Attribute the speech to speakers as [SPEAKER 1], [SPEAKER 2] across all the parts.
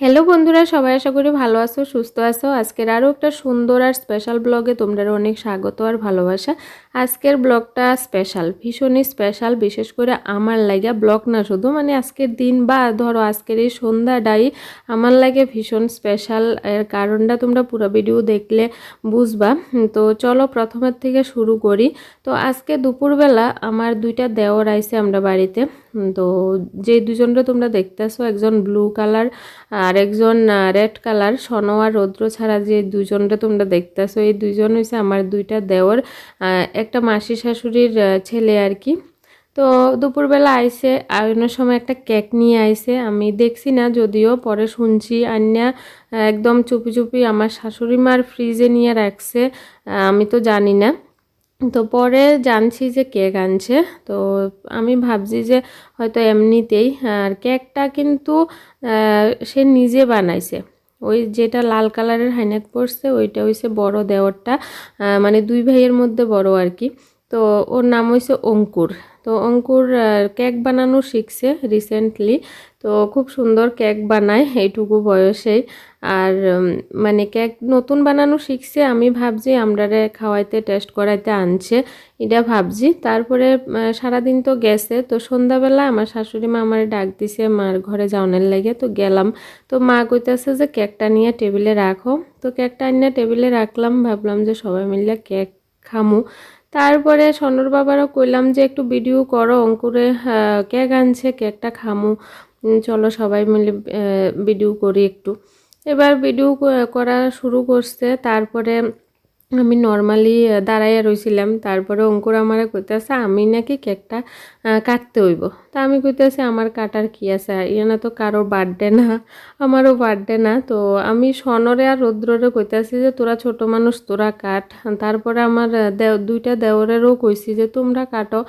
[SPEAKER 1] Hello বন্ধুরা, সবাই আশা করি ভালো আছো, সুস্থ আছো। আজকের আরও একটা সুন্দর আর স্পেশাল ব্লগে তোমরা অনেক স্বাগত আর ভালোবাসা। আজকের ব্লগটা স্পেশাল ভীষণই স্পেশাল বিশেষ করে আমার লাগে ব্লগ না শুধু মানে আজকের দিন বা ধরো আজকের এই সন্ধ্যাটাই আমার লাগে ভীষণ স্পেশাল এর কারণটা তোমরা পুরো ভিডিও দেখলে বুঝবা। তো চলো প্রথমের থেকে শুরু করি। তো আজকে দুপুরবেলা আমার দুইটা দেওর আইছে আমরা বাড়িতে। তো যে দুজনরা তোমরা দেখতেছো, একজন ব্লু কালার আর একজন রেড কালার সনো আর রৌদ্র ছাড়া যে দুজনটা তোমরা দেখতেছো এই দুইজন হচ্ছে আমার দুইটা আহ, একটা মাসি শাশুড়ির ছেলে আর কি। তো দুপুরবেলা আইসে আয়নের সময় একটা কেক নিয়ে আইসে আমি দেখছি না যদিও পরে শুনছি আন্যা একদম চুপি চুপি আমার শাশুড়ি মার ফ্রিজে নিয়ে রাখছে আমি তো জানি না। তো পরে জানছি যে কেক আনছে। তো আমি ভাবছি যে হয়তো এমনিতেই, আর কেকটা কিন্তু সে নিজে বানাইছে। ওই যেটা লাল কালারের হাইনেক পড়ছে ওইটা হইছে বড় দেওয়ারটা মানে দুই ভাইয়ের মধ্যে বড় আর কি। তো ওর নাম হইছে অঙ্কুর। তো অঙ্কুর কেক বানানো শিখছে রিসেন্টলি তো খুব সুন্দর কেক বানায় এইটুকু বয়সেই। আর মানে কেক নতুন বানানো শিখছে। আমি ভাবছি আমরারে খাওয়াইতে টেস্ট করাইতে আনছে। এটা ভাবছি। তারপরে সারাদিন তো গেছে। তো সন্ধ্যাবেলা আমার শাশুড়ি মা আমার ডাক দিছে, মার ঘরে যাওয়ানোর লাগে তো গেলাম। তো মা কইতেছে যে, কেকটা নিয়ে টেবিলে রাখো। তো কেকটা নিয়ে টেবিলে রাখলাম। ভাবলাম যে সবাই মিলে কেক খামু। তারপরে সনর বাবারও কইলাম যে একটু ভিডিও করো অঙ্কুরে আহ, কেক আনছে কেকটা খামু। চলো সবাই মিলে ভিডিও করি একটু। এবার ভিডিও করা শুরু করছে। তারপরে আমি নর্মালি দাঁড়াইয়া রইছিলাম। তারপরে অঙ্কুর আমারে কইতেছে, আমি নাকি কেকটা কাটতে হইব। তা আমি কইতেছি, আমার কাটার কি আছে? ইয়ে তো কারও বার্থডে না, আমারও বার্থডে না। তো আমি সনরে আর রৌদ্ররে কইতেছি যে, তোরা ছোট মানুষ, তোরা কাট। তারপরে আমার দেও, দুইটা দেওরেরও কইছি যে, তোমরা কাটো।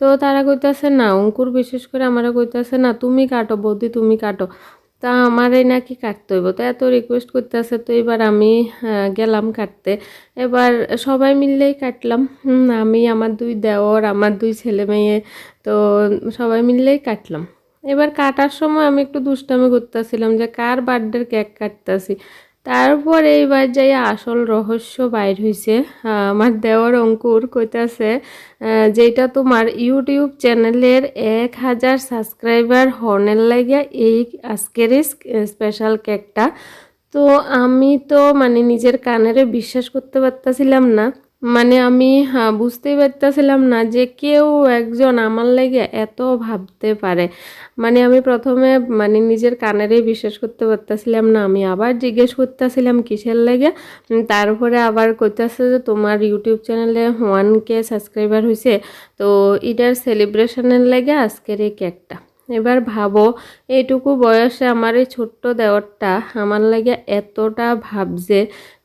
[SPEAKER 1] তো তারা কইতাছে, না। অঙ্কুর বিশেষ করে আমারা কইতাছে, না, তুমি কাটো, বৌদি, তুমি কাটো। তা আমারই নাকি কাটতে হইব। তো এত রিকোয়েস্ট করতেছে তো এবার আমি গেলাম কাটতে। এবার সবাই মিললেই কাটলাম। আমি, আমার দুই দেওর, আমার দুই ছেলে মেয়ে, তো সবাই মিললেই কাটলাম। এবার কাটার সময় আমি একটু দুষ্টামি করতেছিলাম যে কার বার্থডের কেক কাটতেছি। তারপর এইবার যাই আসল রহস্য বাইর হয়েছে আমার দেওয়ার অঙ্কুর কইতাছে যেটা তোমার ইউটিউব চ্যানেলের এক হাজার সাবস্ক্রাইবার হর্নের লাগিয়া এই আজকের স্পেশাল কেকটা তো আমি তো মানে নিজের কানেরে বিশ্বাস করতে পারতাছিলাম না। মানে আমি বুঝতেই পারতাছিলাম না যে কেউ একজন আমার লাগে এত ভাবতে পারে। মানে আমি প্রথমে মানে নিজের কানেরই বিশ্বাস করতে পারতাছিলাম না। আমি আবার জিজ্ঞেস করতেছিলাম কিসের লাগে? তারপরে আবার কইতাছে যে তোমার ইউটিউব চ্যানেলে ওয়ান কে সাবস্ক্রাইবার হয়েছে তো এটার সেলিব্রেশনের লাগে আজকের এই কেকটা এবার ভাবো, এইটুকু বয়সে আমার এই ছোট্ট দেওয়ারটা আমার লাগে এতটা ভাবছে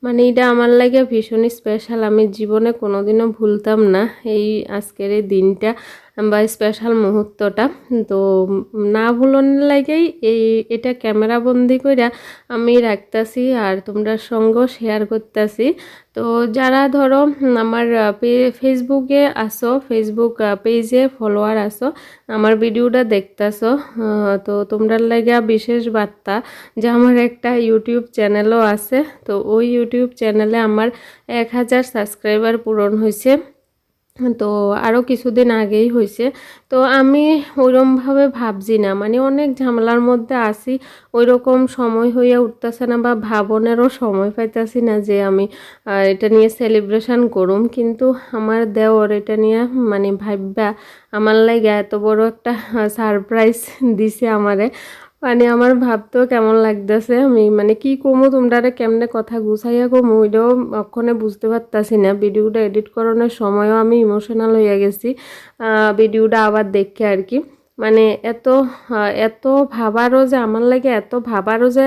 [SPEAKER 1] মানে এটা আমার লাগে ভীষণই স্পেশাল আমি জীবনে কোনোদিনও ভুলতাম না এই আজকের এই দিনটা বা স্পেশাল মুহূর্তটা। তো না ভুলনের লাগেই এই, এটা ক্যামেরা বন্দি করে আমি রাখতাছি আর তোমরা সঙ্গ শেয়ার করতেছি। তো যারা ধরো আমার পে- ফেসবুকে আসো ফেসবুক পেজে ফলোয়ার আসো, আমার ভিডিওটা দেখতেছো তো তোমরা লাগা বিশেষ বার্তা যে আমার একটা ইউটিউব চ্যানেলও আছে। তো ওই ইউটিউব চ্যানেলে আমার এক হাজার সাবস্ক্রাইবার পূরণ হয়েছে। তো আরও কিছুদিন আগেই হয়েছে। তো আমি ওইরকমভাবে ভাবছি না মানে অনেক ঝামেলার মধ্যে আসি ওই রকম সময় হইয়া উঠতেছে না বা ভাবনেরও সময় পাইতেছি না যে আমি এটা নিয়ে সেলিব্রেশন করুম। কিন্তু আমার দেওর এটা নিয়ে মানে ভাববা আমার লাগে এত বড় একটা সারপ্রাইজ দিছে আমারে। মানে আমার ভাবতেও কেমন লাগতেছে আমি মানে কি কমু তোমরা কেমনে কথা গুছাইয়া কমু ওইটাও অক্ষণে বুঝতে পারতাছি না। ভিডিওটা এডিট করানোর সময়ও আমি ইমোশনাল হয়ে গেছি ভিডিওটা আবার দেখে আর কি মানে এত এত ভাবারও যে আমার লাগে এত ভাবারও যে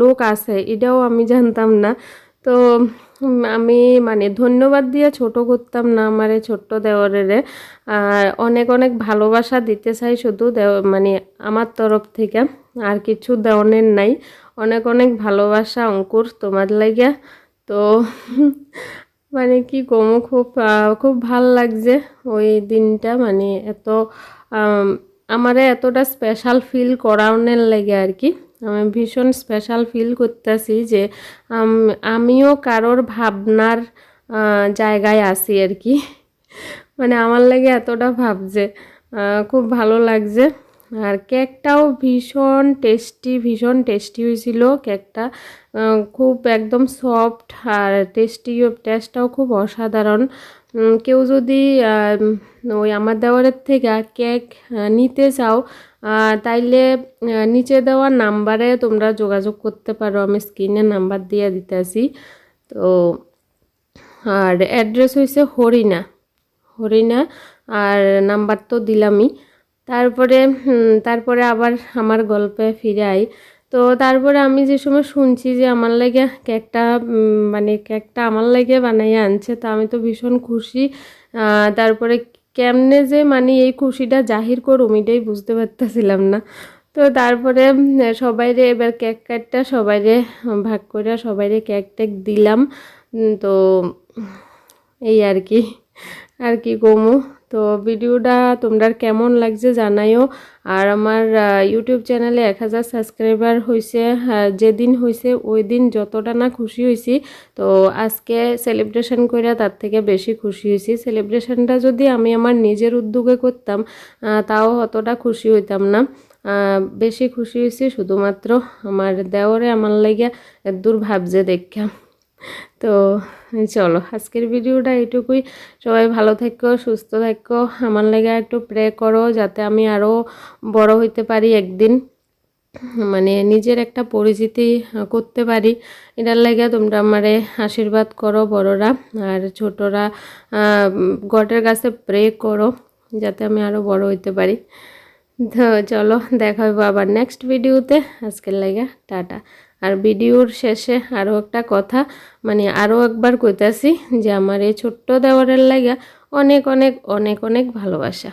[SPEAKER 1] লোক আছে এটাও আমি জানতাম না। তো আমি মানে ধন্যবাদ দিয়ে ছোট করতাম না আমার এই ছোট্ট আর অনেক অনেক ভালোবাসা দিতে চাই শুধু মানে আমার তরফ থেকে। আর কিছু দেওয়ানের নাই। অনেক অনেক ভালোবাসা অঙ্কুর তোমার লাগিয়া। তো মানে কি কমু খুব খুব ভালো লাগছে ওই দিনটা। মানে এত আম, আমারে এতটা স্পেশাল ফিল করানোর লাগে আর কি। আমি ভীষণ স্পেশাল ফিল করতেছি যে আমিও কারোর ভাবনার জায়গায় আসি আর কি। মানে আমার লাগে এতটা ভাবছে খুব ভালো লাগছে। আর কেকটাও ভীষণ টেস্টি ভীষণ টেস্টি হয়েছিল কেকটা। খুব একদম সফট আর টেস্টি টেস্টটাও খুব অসাধারণ। কেউ যদি ওই আমার দেওয়ারের থেকে কেক নিতে চাও তাইলে নিচে দেওয়া নাম্বারে তোমরা যোগাযোগ করতে পারো। আমি স্ক্রিনে নাম্বার দিয়ে দিতেছি তো, আর অ্যাড্রেস হয়েছে হরিণা। হরিণা, আর নাম্বার তো দিলামই। তারপরে তারপরে আবার আমার গল্পে ফিরে আই। তো তারপরে আমি যে সময় শুনছি যে আমার লাগে কেকটা মানে কেকটা আমার লাগে বানাইয়ে আনছে, তা আমি তো ভীষণ খুশি। তারপরে কেমনে যে মানে এই খুশিটা জাহির করুম, এটাই বুঝতে পারতেছিলাম না। তো তারপরে সবাইরে এবার কেক কাটটা সবাইরে ভাগ করে সবাইরে কেক টেক দিলাম। তো এই আর কি আর কি কমু। তো ভিডিওটা তোমরা কেমন লাগছে জানাইও। আর আমার ইউটিউব চ্যানেলে এক হাজার সাবস্ক্রাইবার হয়েছে যেদিন হয়েছে ওই দিন যতটা না খুশি হয়েছি তো আজকে সেলিব্রেশন করে তার থেকে বেশি খুশি হয়েছি সেলিব্রেশনটা যদি আমি আমার নিজের উদ্যোগে করতাম তাও অতটা খুশি হইতাম না। বেশি খুশি হয়েছি শুধুমাত্র আমার দেওরে আমার লাগে দূর ভাবছে দেখা তো চলো, আজকের ভিডিওটা এইটুকুই। সবাই ভালো থেকো, সুস্থ থেকো। আমার লেগে একটু প্রে করো যাতে আমি আরও বড় হইতে পারি একদিন। মানে নিজের একটা পরিচিতি করতে পারি। এটার লাগে তোমরা আমারে আশীর্বাদ করো বড়রা। আর ছোটরা গটের কাছে প্রে করো যাতে আমি আরও বড় হইতে পারি। তো চলো, দেখা হবে আবার নেক্সট ভিডিওতে আজকের লাগে টাটা। আর ভিডিওর শেষে আরও একটা কথা মানে আরও একবার কইতাছি যে আমার এই ছোট্ট দেওয়ারের লাগা অনেক অনেক অনেক অনেক ভালোবাসা।